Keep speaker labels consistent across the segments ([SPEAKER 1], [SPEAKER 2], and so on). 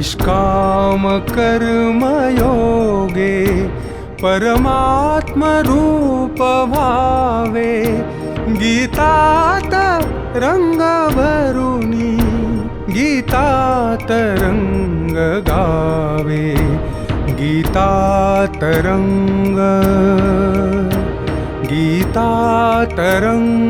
[SPEAKER 1] निष्कामकर्मयोगे परमात्मरूपभावे गीतात गीता तरङ्गीता तरङ्गगावे गीता तरङ्गीता तरङ्ग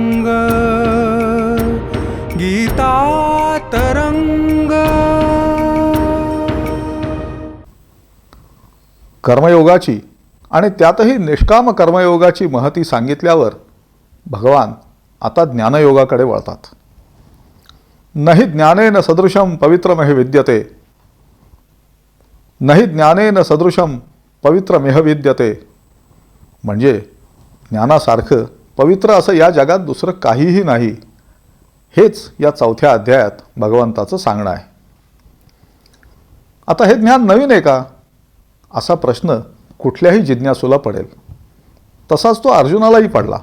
[SPEAKER 2] कर्मयोगाची आणि त्यातही निष्काम कर्मयोगाची महती सांगितल्यावर भगवान आता ज्ञानयोगाकडे वळतात. नाही ज्ञानेन सदृशम पवित्रमह विद्यते. नाही ज्ञानेन सदृशम पवित्रमेह विद्यते. म्हणजे ज्ञानासारखं पवित्र असं या जगात दुसरं काहीही नाही. हेच या चौथ्या अध्यायात भगवंताचं सांगणं आहे. आता हे ज्ञान नवीन आहे का? असा प्रश्न कुठल्याही जिज्ञासूला पडेल. तसाच तो अर्जुनालाही पडला.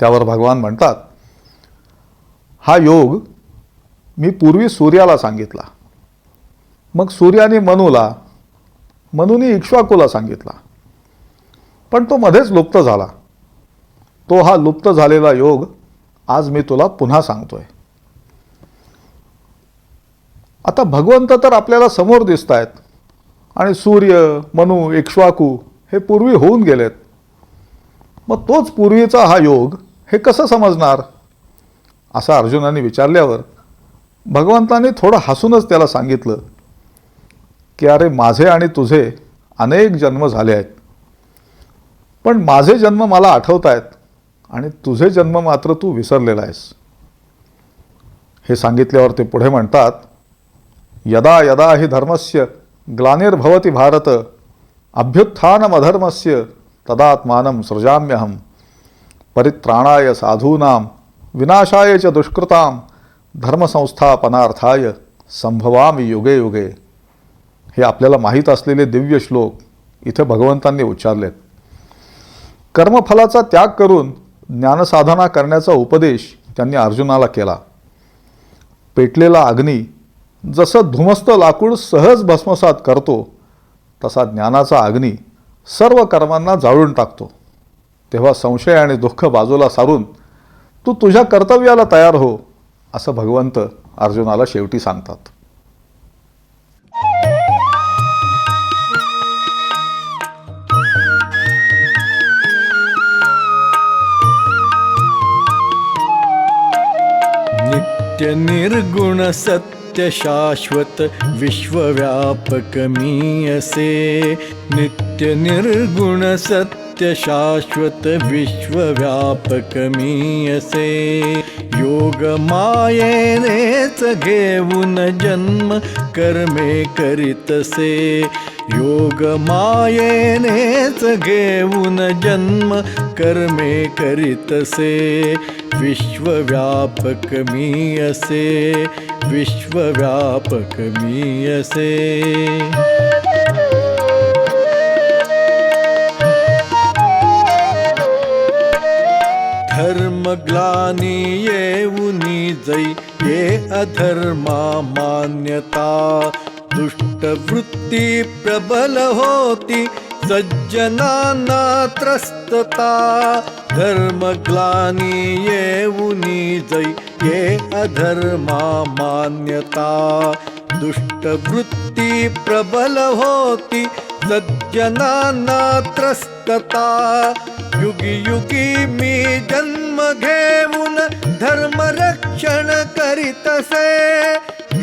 [SPEAKER 2] त्यावर भगवान म्हणतात हा योग मी पूर्वी सूर्याला सांगितला. मग सूर्याने मनूला मनूने इक्ष्वाकूला सांगितला. पण तो मध्येच लुप्त झाला. तो हा लुप्त झालेला योग आज मी तुला पुन्हा सांगतोय. आता भगवंत तर आपल्याला समोर दिसत आहेत आणि सूर्य मनु इक्ष्वाकू हे पूर्वी होऊन गेलेत. मग तोच पूर्वीचा हा योग हे कसं समजणार? असं अर्जुनाने विचारल्यावर भगवंताने थोडं हसूनच त्याला सांगितलं की अरे माझे आणि तुझे अनेक जन्म झाले आहेत. पण माझे जन्म मला आठवत आहेत आणि तुझे जन्म मात्र तू विसरलेला आहेस. हे सांगितल्यावर ते पुढे म्हणतात यदा यदा हि धर्मस्य ग्लानिर्भवति भारत अभ्युत्थानमधर्मस्य तदात्मानं सृजाम्यहं। परित्राणाय साधूनां विनाशाय च दुष्कृतां धर्मसंस्थापनार्थाय संभवामी युगे युगे। हे आपल्याला माहीत असलेले दिव्य श्लोक इथे भगवंतांनी उच्चारलेत। कर्मफलाचा त्याग करून ज्ञानसाधना करण्याचा उपदेश त्यांनी अर्जुनाला केला। पेटलेला अग्नी जसं धुमस्त लाकूड सहज भस्मसात करतो तसा ज्ञानाचा अग्नी सर्व कर्मांना जाळून टाकतो. तेव्हा संशय आणि दुःख बाजूला सारून तू तुझ्या कर्तव्याला तयार हो असं भगवंत अर्जुनाला शेवटी सांगतात.
[SPEAKER 3] नित्य निर्गुण सत्य त्य शाश्वत विश्वव्यापकमि असे नित्यनिर्गुण सत्यशाश्वत विश्वव्यापकमि असे योगमायने जन्म कर्मे करितसे। योग मायेनेच घेऊन जन्म कर्मे करीतसे विश्वव्यापक मी असे विश्वव्यापक मी असे धर्मग्लानी येऊनी जै ये अधर्मा मान्यता दुष्टवृत्ती प्रबल होती सज्जनांना त्रस्तता धर्मग्लानी येऊनी जै ये अधर्मा मान्यता। दुष्टवृत्ती प्रबल होती सज्जनांना त्रस्तता युगी युगी मी जन्म घेऊन धर्म रक्षण करीतसे।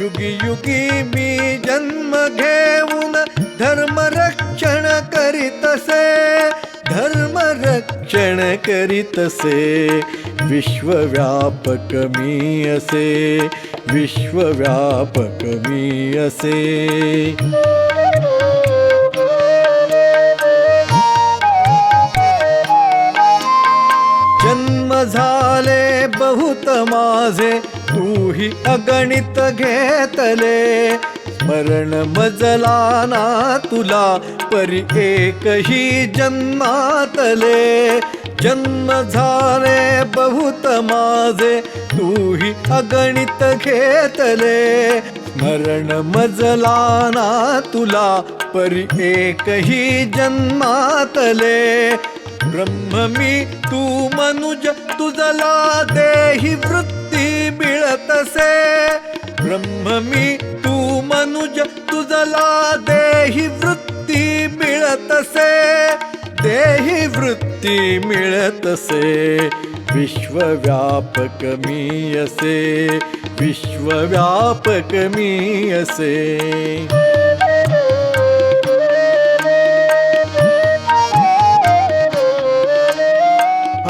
[SPEAKER 3] युगी युगी मी जन्म घेऊन धर्म रक्षण करीतसे धर्म रक्षण करीतसे विश्वव्यापक मी असे विश्वव्यापक मी असे. जन्म झाले बहुत माझे तूही अगणित घेतले. मरण मजला ना तुला परी एकही जन्मातले. जन्म झाले बहुत माझे तूही अगणित घेतले. मरण मजला ना तुला परी एकही जन्मातले. ब्रह्म मी तू मनुज तुझला देही वृ वृत्ती मिळतसे विश्वव्यापक मी असे विश्वव्यापक मी असे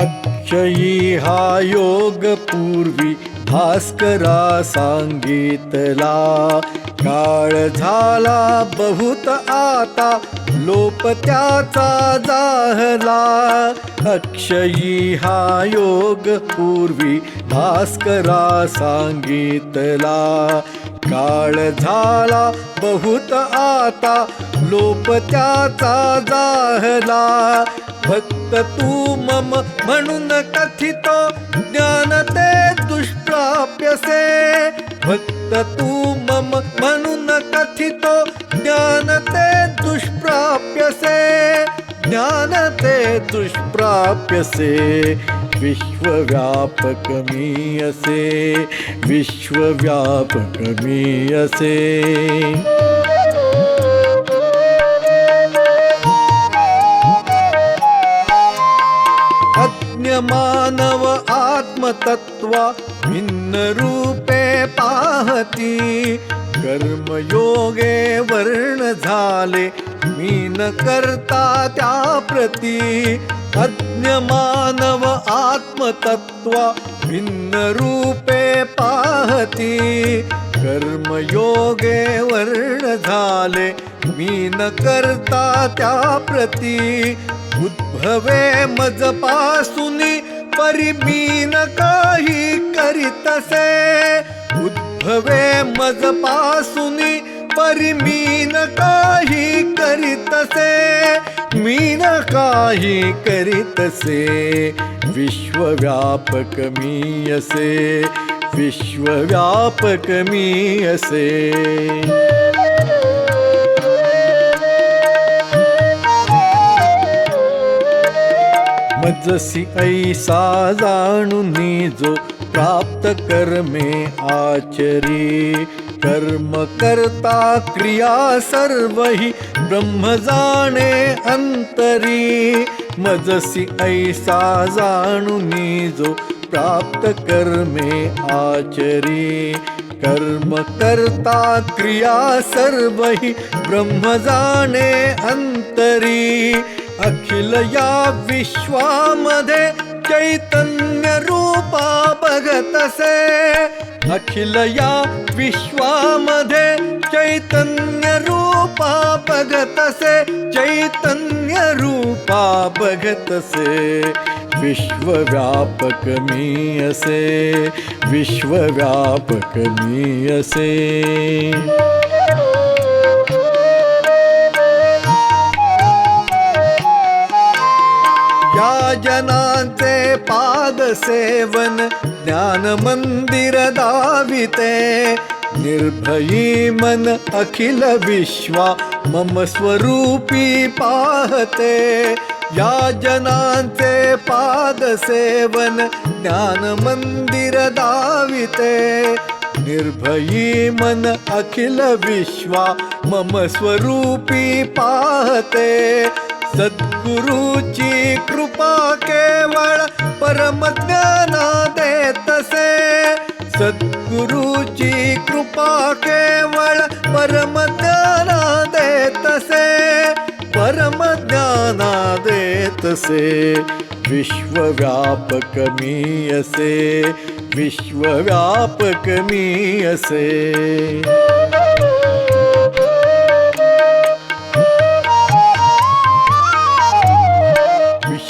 [SPEAKER 3] अक्षयी हा योग पूर्वी भास्करा सांगितला काळ झाला बहुत आता लोप त्याचा जाहला. अक्षयी हा योग पूर्वी भास्करा सांगितला. काळ झाला बहुत आता लोप त्याचा जाहला. भक्त तू मम म्हणून कथितो ज्ञान ते दुष्प्राप्यसे भक्त तु मम मनु न कथितो ज्ञानते दुष्प्राप्यसे ज्ञानते दुष्प्राप्यसे विश्वव्यापकमीयसे विश्वव्यापकमीयसे मानव आत्मतत्वा भिन्न रूपे पाहती. कर्मयोगे वर्ण झाले मी न करता त्या प्रती अज्ञमानव आत्मतत्वा भिन्न रूपे पाहती. कर्मयोगे वर्ण झाले मी न करता त्या प्रती उद्भवे मजपासुनी पासूनी परिमीन काही करीतसे उद्भवे मज पासूनी परिमीन काही करीतसे मीन काही करीतसे विश्वव्यापक मी असे. विश्वव्यापक मी असे. मजसी ऐसा जाणून जो प्राप्त कर्मे आचरी। कर्म करता क्रिया सर्वही ब्रह्म जाणे अंतरी। मजसी ऐसा जाणून जो प्राप्त कर्मे आचरी। कर्म करता क्रिया सर्वही ब्रह्म जाणे अंतरी। अखिलया विश्वा मधे चैतन्यपा भगतसे। अखिलया विश्वामधे चैतन्यरूपा भगतसे। चैतन्यरूपा भगतसे। विश्वग्राप कीयसे विश्वग्राप कीयसे जनान्ते पादसेवन ज्ञानमन्दिरदाविते निर्भयी मन अखिलविश्वा मम स्वरूपी पाहते। या जनान्ते पादसेवन ज्ञानमन्दिरदाविते निर्भयी मनः अखिलविश्वा मम स्वरूपी पाहते। सद्गुरूची कृपा केवळ परमज्ञाना देतसे सद्गुरूची कृपा केवळ परमज्ञाना देतसे परमज्ञाना देतसे विश्वव्यापक मी असे. विश्वव्यापक मी असे.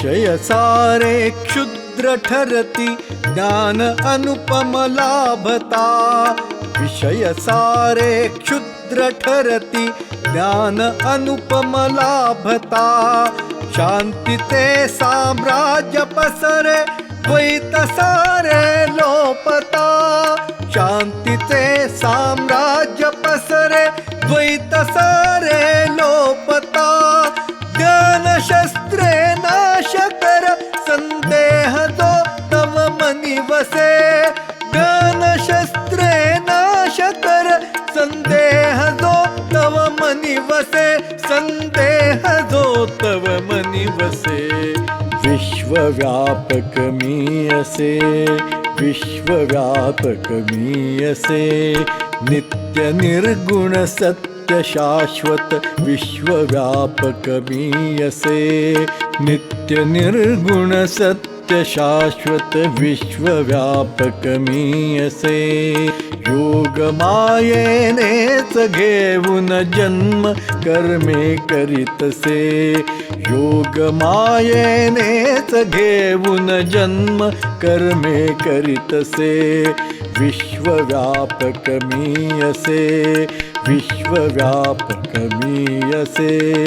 [SPEAKER 3] क्षयसारे सारे क्षुद्र ठरति ज्ञान अनुपम लाभता विषय क्षुद्र ठरति ज्ञान अनुपम लाभता शान्तिते सम्राज्य पसरे द्वित लोपता। शान्ति ते सम्राज्य पसरे द् तव मनि बसे विश्वव्यापकमीयसे। असे विश्वव्यापकमि असे नित्यनिर्गुण सत्य शाश्वत विश्वव्यापकमि असे शाश्वत विश्वव्यापकमियसे। योग मायेनेच घेऊन जन्म कर्मे करीतसे. योग मायेनेच घेऊन जन्म कर्मे करीतसे. विश्वव्यापक मी असे विश्वव्यापक मी असे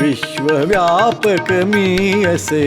[SPEAKER 3] विश्वव्यापक मी असे.